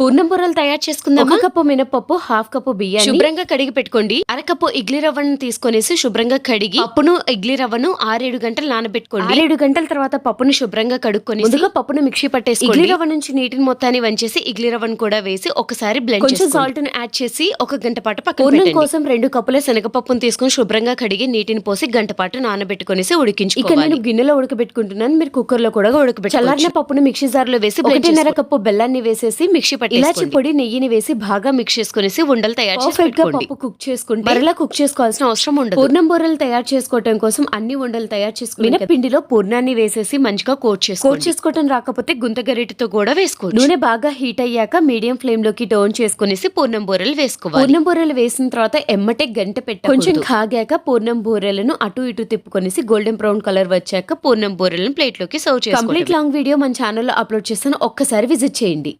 పూర్ణం బూరలు తయారు చేసుకుందాం ఒక కప్పు మినపప్పు హాఫ్ కప్పు బియ్యాన్ని శుభ్రంగా కడిగి పెట్టుకోండి. అరకప్పు ఇడ్లీ రవ్వను తీసుకొనేసి శుభ్రంగా కడిగి పప్పును ఇడ్లీ రవ్వను ఆరేడు గంటలు నానబెట్టుకోండి. ఆరేడు గంటల తర్వాత పప్పుని శుభ్రంగా కడుక్కొని ముందుగా పప్పును మిక్సీ ఇడ్లీ పట్టేసుకోండి రవ్వ నుంచి నీటిని మొత్తాన్ని వంచేసి ఇడ్లీ రవ్వను కూడా వేసి ఒకసారి బ్లెండ్ కొంచెం సాల్ట్ని యాడ్ చేసి ఒక గంట పాటు పక్కన పూర్ణం. కోసం రెండు కప్పుల శనగపప్పును తీసుకొని శుభ్రంగా కడిగి నీటిని పోసి గంట పాటు నానబెట్టుకొనేసి ఇక్కడ ఉడికించుకోవాలి. నేను గిన్నెలో ఉడకబెట్టుకుంటున్నాను. మీరు కుక్కర్లో కూడా ఉడకబెట్టాలి చల్లారిన పప్పును మిక్సీ జార్లో వేసి ఒకటిన్నర. కప్పు బెల్లాన్ని వేసేసి మిక్సీ ఇలాచి పొడి నెయ్యిని వేసి బాగా మిక్స్ చేసుకొనేసి ఉండలు తయారు చేసి పర్ఫెక్ట్గా పప్పు కుక్ చేసుకుంటే మరలా కుక్ చేసుకోవాల్సిన అవసరం ఉండదు. పూర్ణం బూరలు తయారు చేసుకోవటం కోసం అన్ని ఉండలు తయారు చేసుకుని మినపిండిలో పూర్ణాన్ని వేసేసి మంచిగా కోట్ కోట్ చేసుకోండి. చేసుకోవటం రాకపోతే గుంత గరిటెతో కూడా వేసుకోవచ్చు. నూనె బాగా హీట్ అయ్యాక మీడియం ఫ్లేమ్లోకి టర్న్ చేసుకుని కొనేసి పూర్ణం బూరెలు వేసుకోవాలి. పూర్ణం బూరెలు వేసిన తర్వాత ఎమ్మటే గంట పెట్ట కొంచెం కాగాక పూర్ణం బూరెలను అటు ఇటు తిప్పుకొనేసి గోల్డెన్ బ్రౌన్ కలర్ వచ్చాక పూర్ణం బూరెలను ప్లేట్లోకి సర్వ్ కంప్లీట్ చేసుకోవాలి లాంగ్ వీడియో మన ఛానల్లో అప్లోడ్ చేస్తాను. ఒక్కసారి విజిట్ చేయండి.